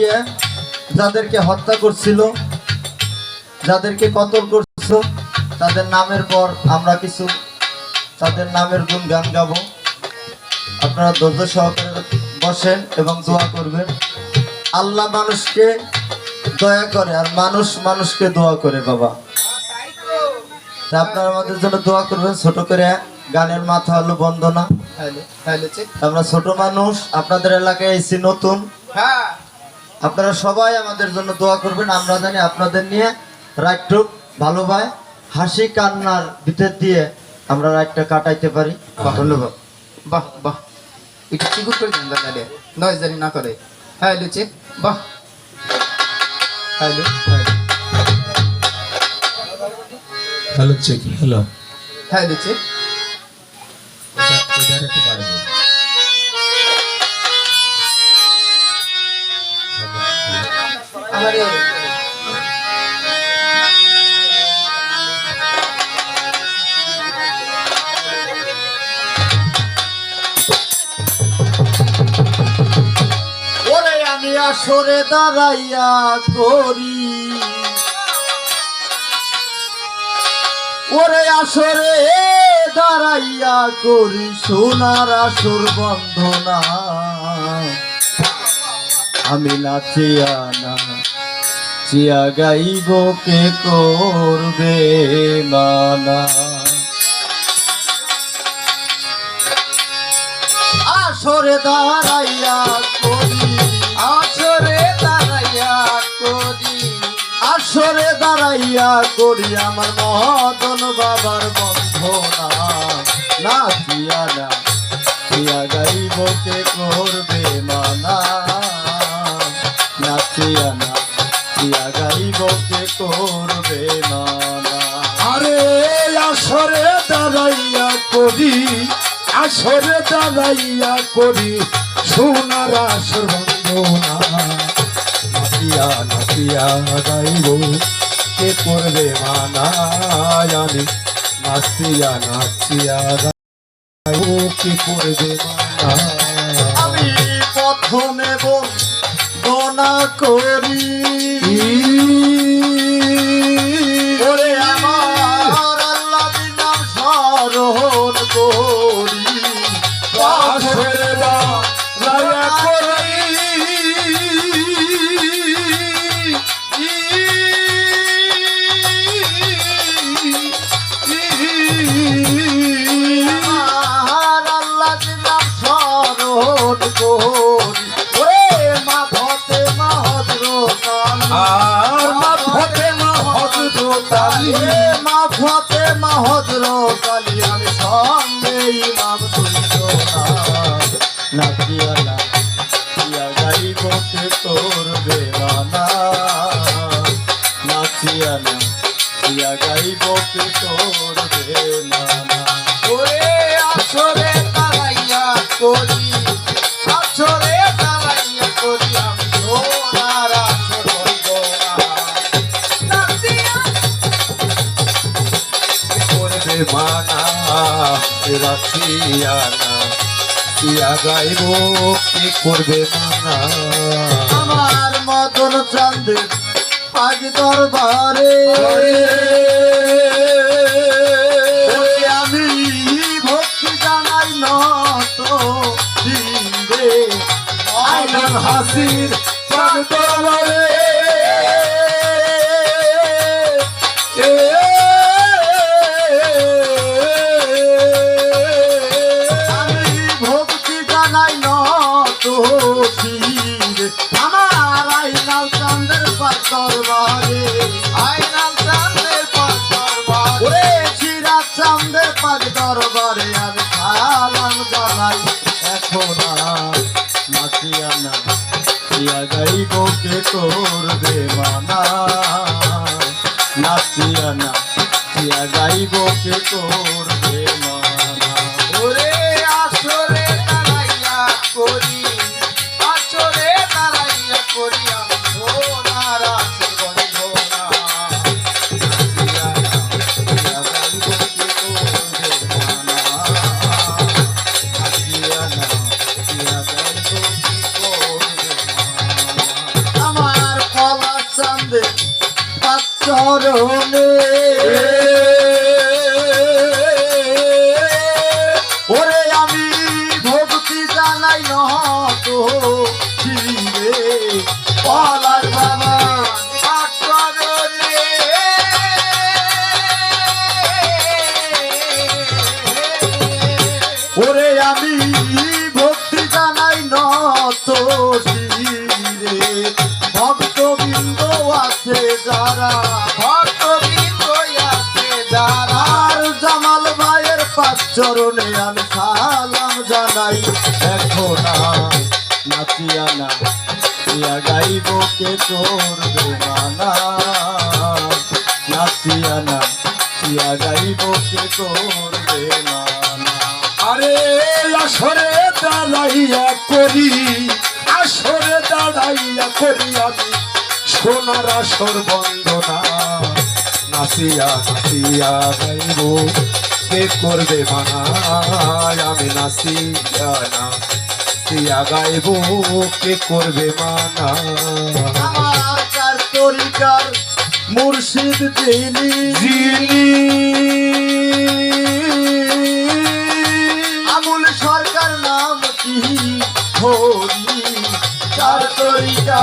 ইয়ে, যাদেরকে হত্যা করছিল যাদেরকে কতল করছ তাদের নামের পর আমরা কিছু তাদের নামের গুণগান গাবো। আপনারা ধৈর্য সহকারে বসেন এবং দোয়া করবেন। আল্লাহ মানুষকে দয়া করে আর মানুষ মানুষকে দোয়া করে বাবা। আপনারা আমাদের জন্য দোয়া করবেন ছোট করে গানের মাথা হলো বন্দনা। আমরা ছোট মানুষ আপনাদের এলাকায় এসেছি নতুন। হ্যাঁ। আপনারা সবাই আমাদের জন্য দোয়া করবেন আমরা জানি আপনাদের নিয়ে রাগটুক ভালো ভাই হাসি কান্নার ভিতর দিয়ে আমরা রাগটা কাটাইতে পারি। ধন্যবাদ। বাহ বাহ। একটু চিকুট করে দেন দাদা নয় জানি না করে। হ্যাঁ চেক বাহ। Hello hello hello check. Hello. Hello check ওরে আমি আসরে দাঁড়াইয়া করি। ওরে আসরে দাঁড়াইয়া করি সোনার আসর বন্ধনা। আমি নাচিয়া না। চিয়া গাইব কে করবে মানা? আসরে দাঁড়াইয়া করি, আসরে দাঁড়াইয়া করি, আসরে দাঁড়াইয়া করি আমার মদন বাবার বন্ধনা। নাচিয়া না চিয়া গাইব কে করবে মানা? নাচিয়া না। চিয়া গাইব কে করবে মানা আরে আসরে দাঁড়াইয়া করি আসরে দাঁড়াইয়া করি সোনার আসর বন্দনা নাচিয়া নাচিয়া গাইব কে করবে মানা জানি। নাচিয়া নাচিয়া গাইব কে করবে মানা আমি প্রথমে বন্দনা করি ওরে মা ভতে মা হজরত আলী আমি সঙ্গে ইমাম তুইতো না নাচিয়া না ইয়া গাইব তোর করবে মানা ইয়া গাইব কে রাখিয়া না গাইব, কি করবে মানা আমার মদন চাঁদের আগ দরবারে। আমি ভক্তি জানাই নত দিবে আইলাম হাসির পাগ দরবারে আমি সালাম জানাই। এখন নাচিয়া না চিয়া গাইব কে করবে মানা নাচিয়া না চিয়া গাইব কে করবে মানা ওরে আসরে দাঁড়াইয়া করি, আসরে দাঁড়াইয়া করি চরণে ওরে আমি ভক্তি জানাই নত শিরে পলার বাবা ওরে আমি ভক্তি জানাই নত ভক্তবৃন্দ আছে যারা চরণে আমি সালাম জানাই, দেখো না, নাচিয়া না ইয়া গাইব কে করবে মানা নাচিয়া না ইয়া গাইব কে করবে মানা আরে আসরে দাঁড়াইয়া করি, আসরে দাঁড়াইয়া করি আমি, সোনার আসর বন্দনা। নাচিয়া নাচিয়া গাইব কে করবে মানা আমি নাচিয়া না নাচিয়া গাইব কে করবে মানা? আমার কার তরিকার মুর্শিদ যিনি। যিনি। আমুল সরকার নাম কি হরি চার তরিকা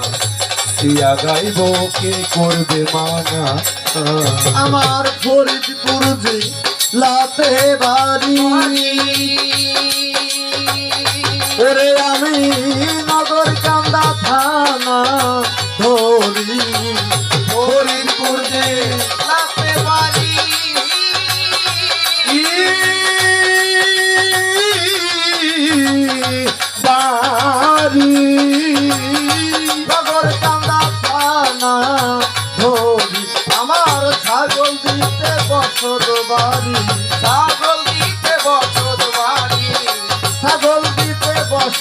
নাচিয়া গাইব, কে করবে মানা? আমার ফরিদপুর লাতে বাড়ি। ওরে আমি নগর কান্দা থানা ধরি। ফরিদপুর জি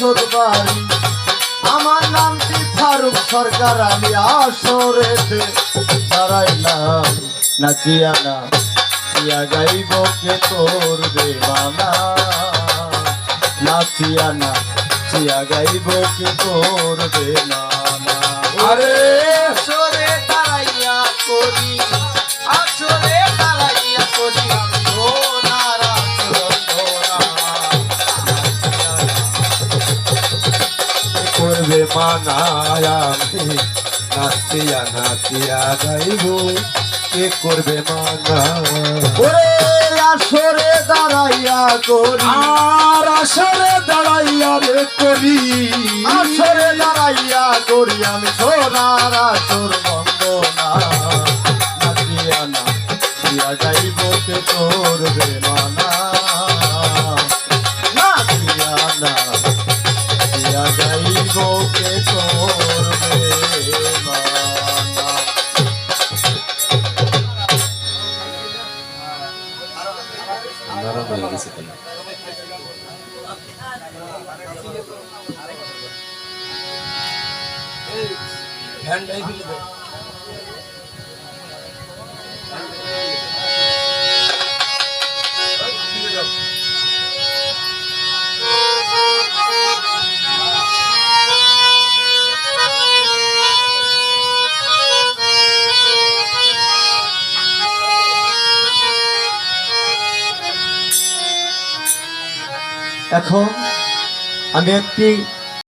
বছর বাড়ি। আমার নামটি ফারুক সরকার আমি আসরেতে দাঁড়াইলাম। নাচিয়া না নাচিয়া গাইব কে করবে মানা নাচিয়া না নাচিয়া গাইব কে করবে মানা আরে আসরে দাঁড়াইয়া করি আসরে দাঁড়াইয়া করি মানায় আমি নাচিয়া নাচিয়া কে করবে মানা ওরে আসরে দাঁড়াইয়া করি। আর আসরে দাঁড়াইয়া রে করি। আসরে দাঁড়াইয়া করি আমি সোনার আসর বন্দনা। নরম হয়ে গেছে তাহলে হ্যান্ড এখন আমি একটি